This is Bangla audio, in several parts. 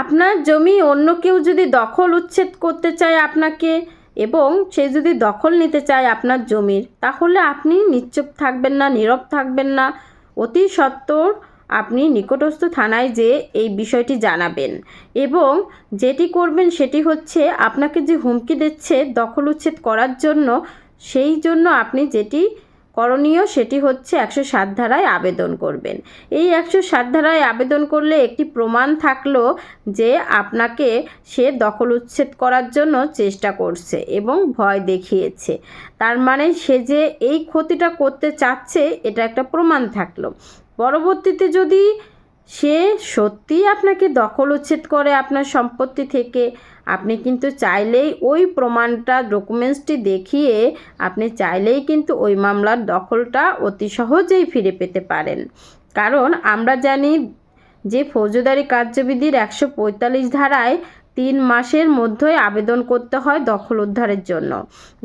আপনার জমি অন্য কেউ যদি দখল উচ্ছেদ করতে চায় আপনাকে এবং সে যদি দখল নিতে চায় আপনার জমির, তাহলে আপনি নিশ্চুপ থাকবেন না, নীরব থাকবেন না। অতি সত্বর আপনি নিকটস্থ থানায় যে এই বিষয়টি জানাবেন এবং যেটি করবেন সেটি হচ্ছে আপনাকে যে হুমকি দিচ্ছে দখল উচ্ছেদ করার জন্য, সেই জন্য আপনি যেটি করণীয় সেটি হচ্ছে একশো সাত ধারায় আবেদন করবেন। এই একশো সাত ধারায় আবেদন করলে একটি প্রমাণ থাকল যে আপনাকে সে দখল উচ্ছেদ করার জন্য চেষ্টা করছে এবং ভয় দেখিয়েছে। তার মানে সে যে এই ক্ষতিটা করতে চাচ্ছে, এটা একটা প্রমাণ থাকল। পরবর্তীতে যদি সে সত্যিই আপনাকে দখল উচ্ছেদ করে আপনার সম্পত্তি থেকে। আপনি কিন্তু চাইলেই ওই প্রমাণটা, ডকুমেন্টসটি দেখিয়ে আপনি চাইলেই কিন্তু ওই মামলার দখলটা অতি সহজেই ফিরে পেতে পারেন। কারণ আমরা জানি যে ফৌজদারি কার্যবিধির একশো পঁয়তাল্লিশ ধারায় তিন মাসের মধ্যেই আবেদন করতে হয় দখল উদ্ধারের জন্য।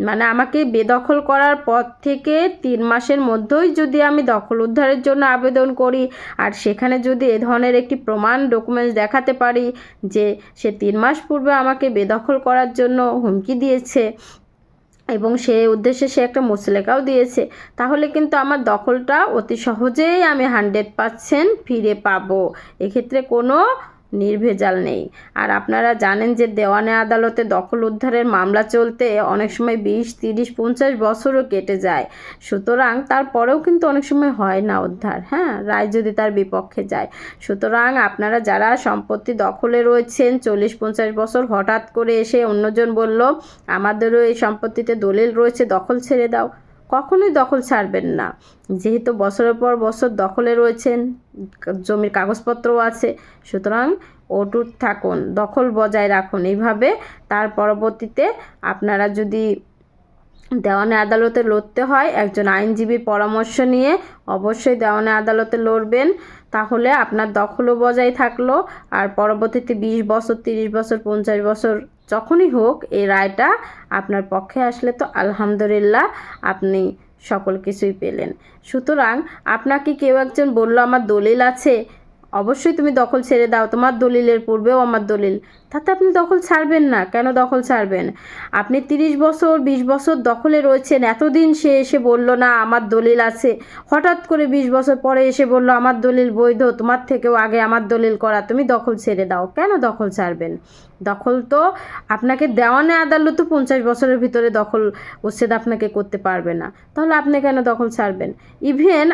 মানে আমাকে বেদখল করার পর থেকে তিন মাসের মধ্যেই যদি আমি দখল উদ্ধারের জন্য আবেদন করি আর সেখানে যদি এ ধরনের একটি প্রমাণ ডকুমেন্টস দেখাতে পারি যে সে তিন মাস পূর্বে আমাকে বেদখল করার জন্য হুমকি দিয়েছে এবং সে উদ্দেশ্যে সে একটা মুসলেকাও দিয়েছে, তাহলে কিন্তু আমার দখলটা অতি সহজেই আমি হান্ড্রেড পারসেন্ট ফিরে পাবো। এক্ষেত্রে কোনো নির্ভেজাল নেই। আর আপনারা জানেন যে দেওয়ানে আদালতে দখল উদ্ধারের মামলা চলতে অনেক সময় বিশ, তিরিশ, পঞ্চাশ বছরও কেটে যায়। সুতরাং তারপরেও কিন্তু অনেক সময় হয় না উদ্ধার হ্যাঁ? রায় যদি তার বিপক্ষে যায়। সুতরাং আপনারা যারা সম্পত্তি দখলে রয়েছেন, চল্লিশ, পঞ্চাশ বছর হঠাৎ করে এসে অন্যজন বলল, আমাদেরও এই সম্পত্তিতে দলিল রয়েছে, দখল ছেড়ে দাও। কখনোই দখল ছাড়বেন না। যেহেতু বছরের পর বছর দখলে রয়েছেন, জমির কাগজপত্রও আছে, সুতরাং অটুট থাকুন, দখল বজায় রাখুন। এইভাবে তার পরবর্তীতে আপনারা যদি দেওয়ানে আদালতে লড়তে হয়, একজন আইনজীবীর পরামর্শ নিয়ে অবশ্যই দেওয়ানে আদালতে লড়বেন, তাহলে আপনার দখলও বজায় থাকল। আর পরবর্তীতে বিশ বছর, তিরিশ বছর, পঞ্চাশ বছর যখনই হোক এই রায়টা আপনার পক্ষে আসলে তো আলহামদুলিল্লাহ আপনি সকল কিছুই পেলেন। সুতরাং আপনাকে কেউ একজন বলল, আমার দলিল আছে। অবশ্যই তুমি দখল ছেড়ে দাও, তোমার দলিলের পূর্বেও আমার দলিল। তাতে আপনি দখল ছাড়বেন না, কেন দখল ছাড়বেন? আপনি তিরিশ বছর, বিশ বছর দখলে রয়েছেন, এতদিন সে এসে বলল, না, আমার দলিল আছে। হঠাৎ করে বিশ বছর পরে এসে বলল, আমার দলিল বৈধ, তোমার থেকেও আগে আমার দলিল করা, তুমি দখল ছেড়ে দাও। কেন দখল ছাড়বেন? দখল তো আপনাকে দেওয়ানে আদালত তো পঞ্চাশ বছরের ভিতরে দখল উচ্ছেদ আপনাকে করতে পারবে না। তাহলে আপনি কেন দখল ছাড়বেন? ইভেন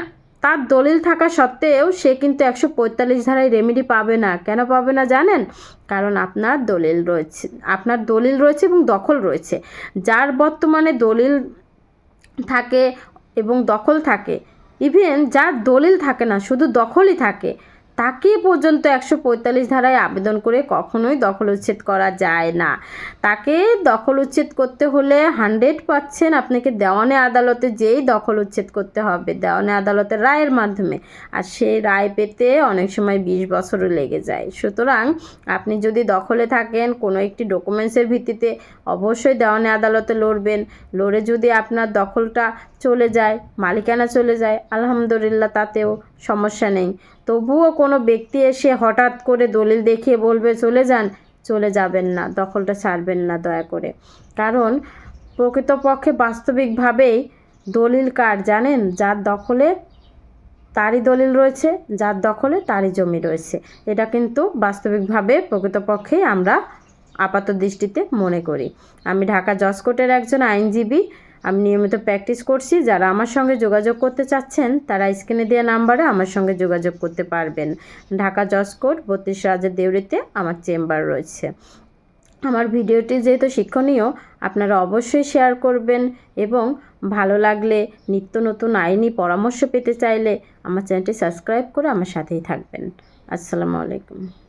তার দলিল থাকা সত্ত্বেও সে কিন্তু একশো পঁয়তাল্লিশ ধারায় রেমেডি পাবে না। কেন পাবে না জানেন? কারণ আপনার দলিল রয়েছে, আপনার দলিল রয়েছে এবং দখল রয়েছে। যার বর্তমানে দলিল থাকে এবং দখল থাকে ইভেন যার দলিল থাকে না, শুধু দখলই থাকে তাকে পর্যন্ত একশো পঁয়তাল্লিশ ধারায় আবেদন করে কখনোই দখল উচ্ছেদ করা যায় না। তাকে দখল উচ্ছেদ করতে হলে হান্ড্রেড পার্সেন্ট আপনাকে দেওয়ানে আদালতে যেই দখল উচ্ছেদ করতে হবে, দেওয়ানে আদালতের রায়ের মাধ্যমে। আর সেই রায় পেতে অনেক সময় বিশ বছরও লেগে যায়। সুতরাং আপনি যদি দখলে থাকেন, কোনো একটি ডকুমেন্টসের ভিত্তিতে অবশ্যই দেওয়ানে আদালতে লড়বেন। লড়ে যদি আপনার দখলটা চলে যায়, মালিকানা চলে যায়, আলহামদুলিল্লাহ তাতেও সমস্যা নেই। তবুও কোনো ব্যক্তি এসে হঠাৎ করে দলিল দেখিয়ে বলবে, চলে যান। চলে যাবেন না, দখলটা ছাড়বেন না দয়া করে। কারণ প্রকৃতপক্ষে বাস্তবিকভাবেই দলিল কার জানেন? যার দখলে তারই দলিল রয়েছে, যার দখলে তারই জমি রয়েছে। এটা কিন্তু বাস্তবিকভাবে প্রকৃতপক্ষেই আমরা আপাত দৃষ্টিতে মনে করি। আমি ঢাকা জসকোটের একজন আইনজীবী আমি নিয়মিত প্র্যাকটিস করছি। যারা আমার সঙ্গে যোগাযোগ করতে চাচ্ছেন, তারা স্ক্রিনে দেওয়া নাম্বারে আমার সঙ্গে যোগাযোগ করতে পারবেন। ঢাকা জসকোট বত্রিশ রাজের দেউরিতে আমার চেম্বার রয়েছে। আমার ভিডিওটি যেহেতু শিক্ষণীয়, আপনারা অবশ্যই শেয়ার করবেন এবং ভালো লাগলে, নিত্য নতুন আইনি পরামর্শ পেতে চাইলে আমার চ্যানেলটি সাবস্ক্রাইব করে আমার সাথেই থাকবেন। আসসালামু আলাইকুম।